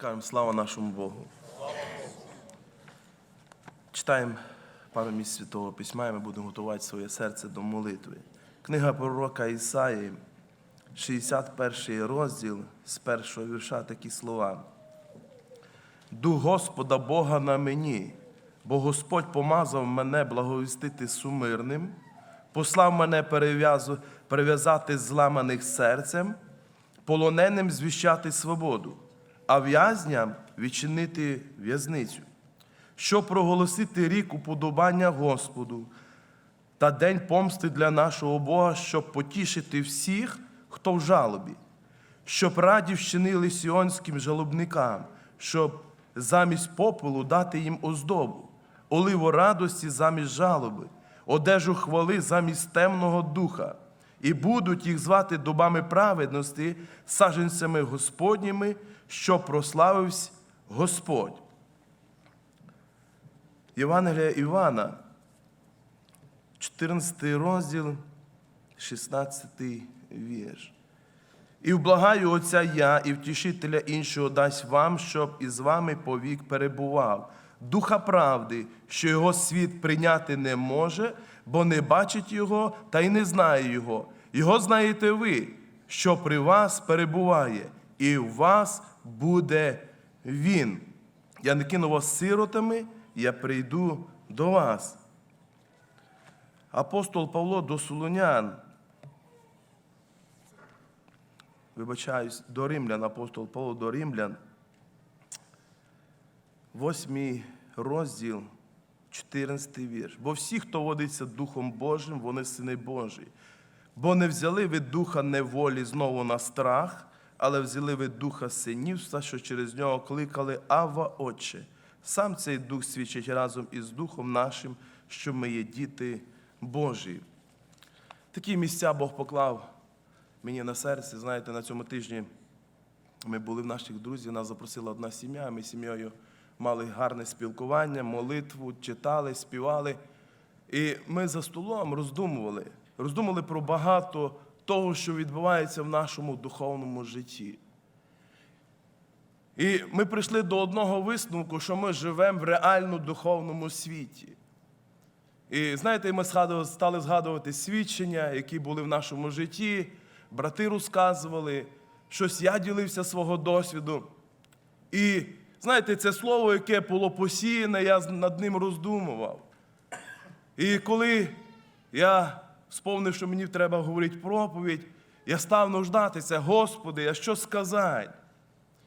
Скажемо слава нашому Богу. Читаємо пару місць Святого Письма, і ми будемо готувати своє серце до молитви. Книга пророка Ісаї, 61 розділ з першого вірша такі слова. Дух Господа Бога на мені, бо Господь помазав мене благовістити сумирним, послав мене перев'язати зламаних серцем, полоненим звіщати свободу, а в'язням відчинити в'язницю, щоб проголосити рік уподобання Господу та день помсти для нашого Бога, щоб потішити всіх, хто в жалобі, щоб раді вчинили сіонським жалобникам, щоб замість попелу дати їм оздобу, оливу радості замість жалоби, одежу хвали замість темного духа, і будуть їх звати добами праведності, саженцями Господніми, щоб прославився Господь. Євангелія Івана, 14 розділ, 16 вірш. І вблагаю Отця я, і втішителя іншого дасть вам, щоб із вами повік перебував. Духа правди, що його світ прийняти не може, бо не бачить його та й не знає його. Його знаєте ви, що при вас перебуває, і в вас буде він. Я не кину вас сиротами, я прийду до вас. Апостол Павло до Солонян, вибачаюсь, до римлян, апостол Павло до римлян, восьмий розділ, 14 вірш. Бо всі, хто водиться Духом Божим, вони сини Божі. Бо не взяли ви духа неволі знову на страх, але взяли ви духа синівства, що через нього кликали Ава Отче. Сам цей дух свідчить разом із Духом нашим, що ми є діти Божі. Такі місця Бог поклав мені на серці. Знаєте, на цьому тижні ми були в наших друзів, нас запросила одна сім'я. Ми з сім'єю мали гарне спілкування, молитву, читали, співали. І ми за столом роздумували, роздумували про багато того, що відбувається в нашому духовному житті. І ми прийшли до одного висновку, що ми живемо в реально духовному світі. І знаєте, ми стали згадувати свідчення, які були в нашому житті. Брати розказували, щось я ділився свого досвіду. І знаєте, це слово, яке було посіяне, я над ним роздумував. І коли я сповнив, що мені треба говорити проповідь, я став нуждатися, Господи, а що сказати?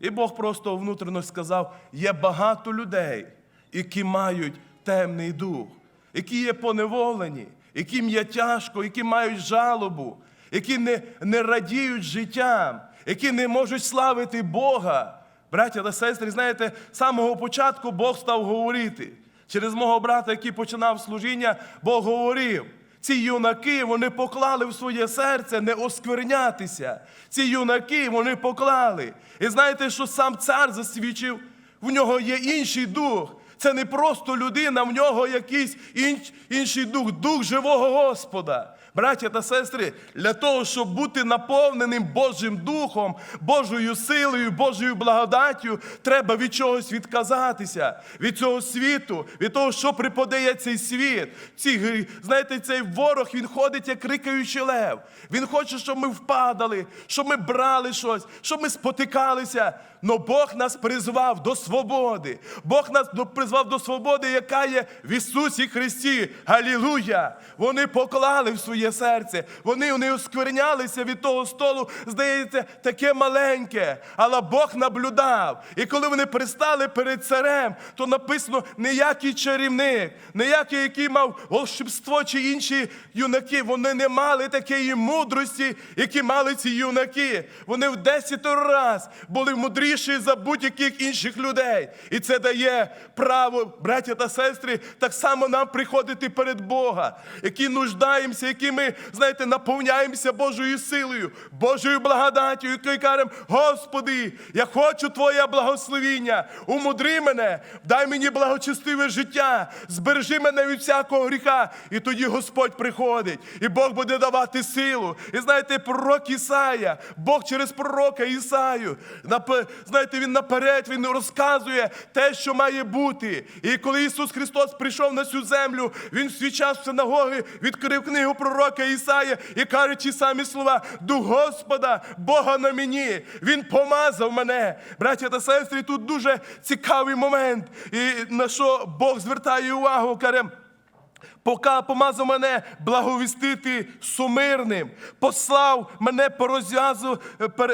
І Бог просто внутрішньо сказав: є багато людей, які мають темний дух, які є поневолені, яким є тяжко, які мають жалобу, які не, не радіють життям, які не можуть славити Бога. Браття та сестри, знаєте, з самого початку Бог став говорити. Через мого брата, який починав служіння, Бог говорив. Ці юнаки вони поклали в своє серце не осквернятися. Ці юнаки вони поклали. І знаєте, що сам цар засвідчив, в нього є інший дух. Це не просто людина, в нього якийсь інш- інший дух, дух живого Господа. Браття та сестри, для того, щоб бути наповненим Божим Духом, Божою силою, Божою благодаттю, треба від чогось відказатися, від цього світу, від того, що приподає цей світ. Ці, знаєте, цей ворог він ходить як рикаючий лев. Він хоче, щоб ми впадали, щоб ми брали щось, щоб ми спотикалися. Но Бог нас призвав до свободи. Бог нас призвав до свободи, яка є в Ісусі Христі. Галілуя! Вони поклали в своє серце. Вони не осквернялися від того столу, здається, таке маленьке. Але Бог наблюдав. І коли вони пристали перед царем, то написано ніякий чарівник, ніякий, який мав волшебство чи інші юнаки. Вони не мали такої мудрості, які мали ці юнаки. Вони в десятеро раз були мудріші за будь-яких інших людей. І це дає право, браття та сестри, так само нам приходити перед Бога, які нуждаємося, які ми, знаєте, наповняємося Божою силою, Божою благодаттю, і кажемо, Господи, я хочу Твоє благословіння, умудри мене, дай мені благочестиве життя, збережи мене від всякого гріха. І тоді Господь приходить, і Бог буде давати силу. І знаєте, пророк Ісая, Бог через пророка Ісаю знаєте, він наперед, він розказує те, що має бути. І коли Ісус Христос прийшов на цю землю, Він в свій час в синагоги відкрив книгу пророка Ісая і каже ті самі слова: Дух Господа, Бога на мені. Він помазав мене. Браття та сестри, тут дуже цікавий момент. І на що Бог звертає увагу, каже. Помазав мене благовістити сумирним, послав мене порозв'язу,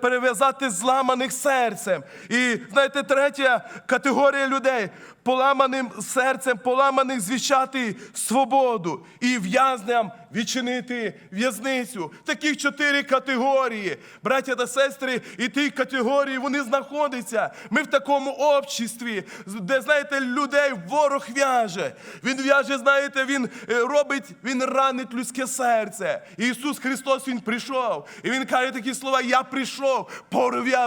перев'язати зламаних серцем. І знаєте, третя категорія людей поламаним серцем, поламаних звіщати свободу і в'язням відчинити в'язницю. Таких чотири категорії. Браття та сестри, і ті категорії вони знаходяться. Ми в такому обществі, де, знаєте, людей ворог в'яже. Він в'яже, знаєте, він е, робить, він ранить людське серце. І Ісус Христос Він прийшов. І Він каже такі слова: Я прийшов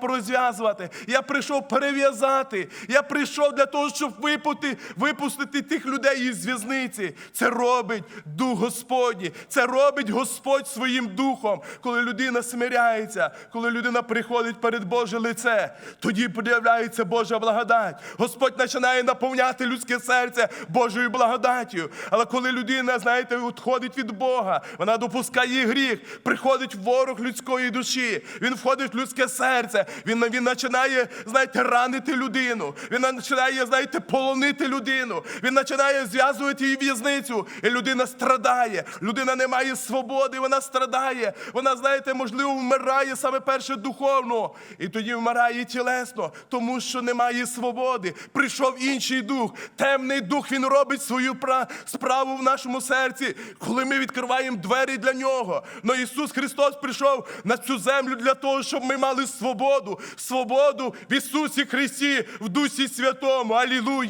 порозв'язувати, я прийшов перев'язати, я прийшов для того, щоб випути, випустити тих людей із в'язниці. Це робить Дух Господній. Це робить Господь своїм духом, коли людина смиряється, коли людина приходить перед Боже лице, тоді проявляється Божа благодать. Господь починає наповняти людське серце Божою благодаттю. Але коли людина, знаєте, відходить від Бога, вона допускає гріх, приходить ворог людської душі, він входить в людське серце, він, він починає, знаєте, ранити людину, він починає, знаєте, полонити людину, він починає зв'язувати її в'язницю, і людина страдає, людина не має свободи, вона страдає, вона, знаєте, можливо, вмирає саме перше духовно, і тоді вмирає тілесно, тому що немає свободи. Прийшов інший дух, темний дух, він робить свою пра- справу в нашому серці, коли ми відкриваємо двері для нього. Но Ісус Христос прийшов на цю землю для того, щоб ми мали свободу, свободу в Ісусі Христі, в Дусі Святому. Алілуя!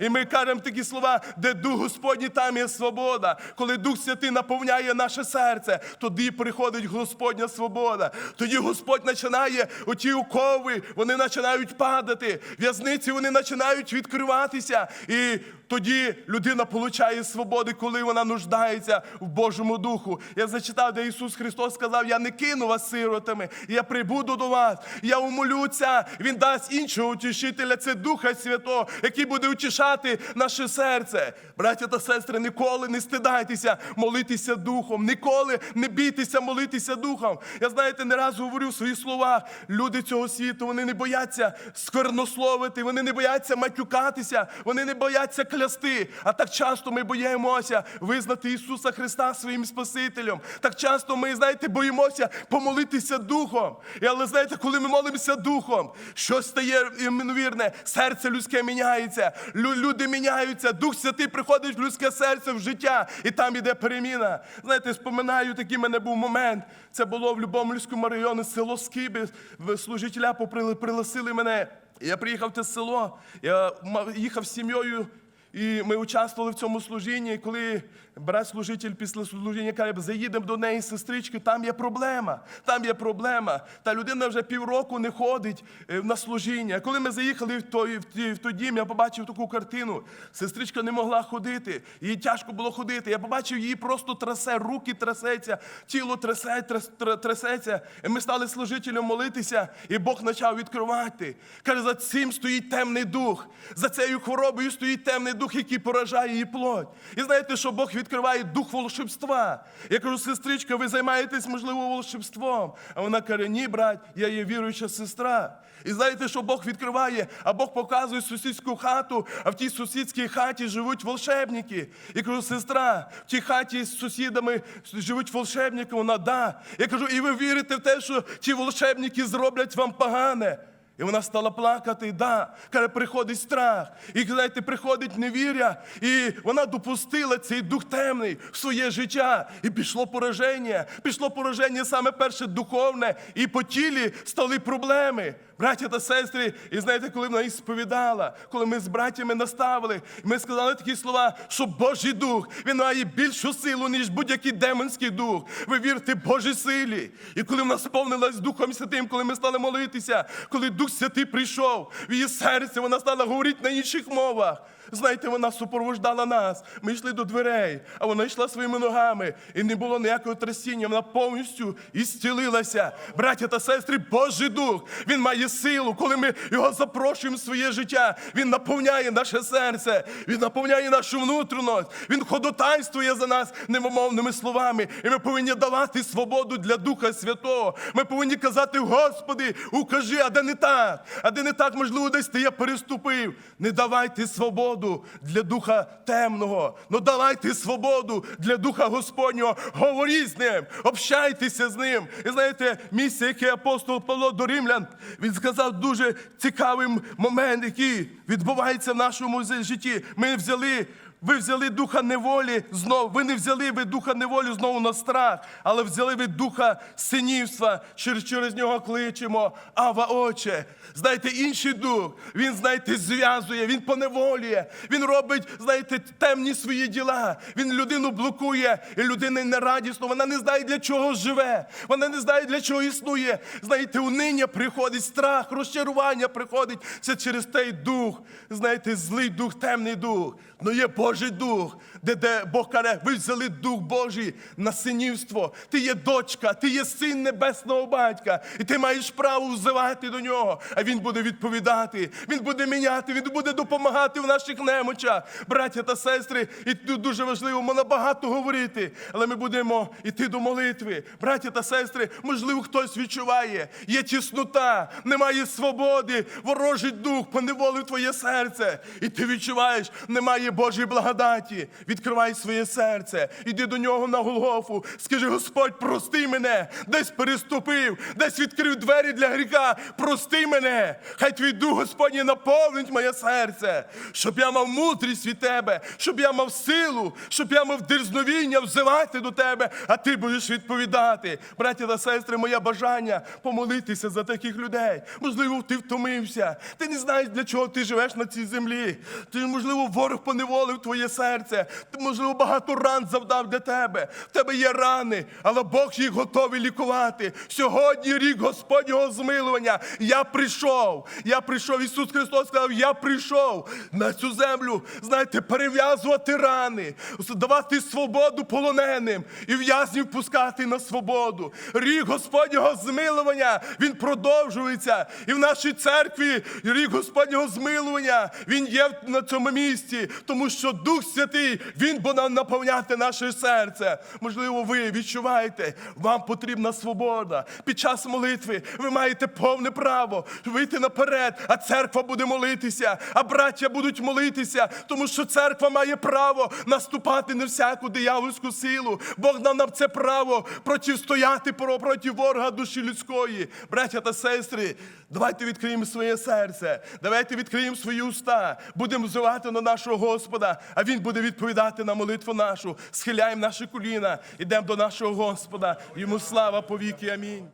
І ми кажемо такі слова, де Дух Господній, там є свобода. Коли Дух Святий наповняє наше серце, тоді приходить Господня свобода. Тоді Господь починає оті укови, вони починають падати, в'язниці вони починають відкриватися. І тоді людина получає свободи, коли вона нуждається в Божому духу. Я зачитав, де Ісус Христос сказав: Я не кину вас сиротами, я прибуду до вас, я умолюся, Він дасть іншого утішителя, це Духа Святого, який буде утішати наше серце. Браття та сестри, ніколи не стидайтеся молитися духом, ніколи не бійтеся молитися духом. Я знаєте, не раз говорю в своїх словах, люди цього світу, вони не бояться сквернословити, вони не бояться матюкатися, вони не бояться клясти. А так часто ми боїмося визнати Ісуса Христа своїм Спасителем. Так часто ми, знаєте, боїмося помолитися духом. І, але знаєте, коли ми молимося духом, щось стає імовірне, серце людське міняється, лю- люди міняються, Дух Святий приходить в людське серце в життя, і там іде переміна. Знаєте, споминаю, такий в мене був момент. Це було в Любомльському районі, село Скиби. Служителя попри- пригласили мене. Я приїхав в те село, я їхав з сім'єю. І ми участвували в цьому служінні. І коли брат служитель після служіння каже, заїдемо до неї сестрички, там є проблема. Там є проблема. Та людина вже півроку не ходить е, на служіння. Коли ми заїхали в той, в, той дім, я побачив таку картину. Сестричка не могла ходити, їй тяжко було ходити. Я побачив, її просто трясе, руки трясеться, тіло трясе, тряс- тр- трясеться. І ми стали служителям молитися, і Бог почав відкривати. Каже, за цим стоїть темний дух. За цією хворобою стоїть темний дух, який поражає її плоть. І знаєте, що Бог відкриває дух волшебства. Я кажу, сестричка, ви займаєтесь, можливо, волшебством. А вона каже, ні, брат, я є віруюча сестра. І знаєте, що Бог відкриває, а Бог показує сусідську хату, а в тій сусідській хаті живуть волшебники. Я кажу, сестра, в тій хаті з сусідами живуть волшебники. Вона да. Я кажу, і ви вірите в те, що ті волшебники зроблять вам погане. І вона стала плакати, да. Каже, приходить страх. І знаєте, приходить невіря. І вона допустила цей дух темний в своє життя. І пішло пораження. Пішло пораження саме перше духовне, і по тілі стали проблеми. Браття та сестри, і знаєте, коли вона їх сповідала, коли ми з братями наставили, ми сказали такі слова, що Божий дух він має більшу силу, ніж будь-який демонський дух. Ви вірте Божій силі. І коли вона сповнилась Духом Святим, коли ми стали молитися, коли Дух Святий прийшов в її серце, вона стала говорити на інших мовах. Знаєте, вона супровождала нас. Ми йшли до дверей, а вона йшла своїми ногами, і не було ніякого трясіння. Вона повністю ісцілилася. Браття та сестри, Божий дух, він має силу, коли ми його запрошуємо в своє життя. Він наповняє наше серце, він наповняє нашу внутрішність, він ходотайствує за нас немомовними словами. І ми повинні давати свободу для Духа Святого. Ми повинні казати, Господи, укажи, а де не так, а де не так, можливо, десь ти я переступив. Не давайте свободу для духа темного, ну давайте свободу для духа Господнього. Говоріть з ним, общайтеся з ним. І знаєте, місце, яке апостол Павло до римлян, він сказав дуже цікавий момент, який відбувається в нашому житті. Ми взяли. Ви взяли духа неволі знову. Ви не взяли ви духа неволі знову на страх, але взяли ви духа синівства, через, через нього кличемо. Ава, Отче. Знаєте, інший дух, він, знаєте, зв'язує, він поневолює, він робить, знаєте, темні свої діла. Він людину блокує, і людина нерадісно, вона не знає, для чого живе, вона не знає, для чого існує. Знаєте, униння приходить, страх, розчарування приходить. Це через той дух, знаєте, злий дух, темний дух. Ну є Божий дух, де, де Бог каже, ви взяли дух Божий на синівство. Ти є дочка, ти є син небесного батька, і ти маєш право взивати до нього. А він буде відповідати, він буде міняти, він буде допомагати в наших немочах. Браття та сестри, і тут дуже важливо, можна багато говорити, але ми будемо йти до молитви. Браття та сестри, можливо, хтось відчуває, є тіснота, немає свободи, ворожий дух поневолив твоє серце. І ти відчуваєш, немає Божої благодаті. Відкривай своє серце, іди до нього на Голгофу. Скажи, Господь, прости мене, десь переступив, десь відкрив двері для гріха. Прости мене. Хай твій дух Господній наповнить моє серце, щоб я мав мудрість від тебе, щоб я мав силу, щоб я мав дерзновіння взивати до тебе, а ти будеш відповідати. Браття та сестри, моє бажання помолитися за таких людей. Можливо, ти втомився. Ти не знаєш, для чого ти живеш на цій землі. Ти, можливо, ворог поневолив твоє серце. Ти, можливо, багато ран завдав для тебе. В тебе є рани, але Бог їх готовий лікувати. Сьогодні рік Господнього змилування. Я прийшов. Я прийшов. Ісус Христос сказав, я прийшов на цю землю, знаєте, перев'язувати рани, давати свободу полоненим і в'язнів пускати на свободу. Рік Господнього змилування він продовжується. І в нашій церкві рік Господнього змилування він є на цьому місці, тому що Дух Святий він буде наповняти наше серце. Можливо, ви відчуваєте, вам потрібна свобода. Під час молитви ви маєте повне право вийти наперед, а церква буде молитися, а браття будуть молитися, тому що церква має право наступати на всяку диявольську силу. Бог дав нам це право протистояти проти ворога душі людської. Браття та сестри, давайте відкриємо своє серце, давайте відкриємо свої уста, будемо взивати на нашого Господа, а Він буде відповідати на молитву нашу. Схиляємо наші коліна, ідемо до нашого Господа. Йому слава повіки. Амінь.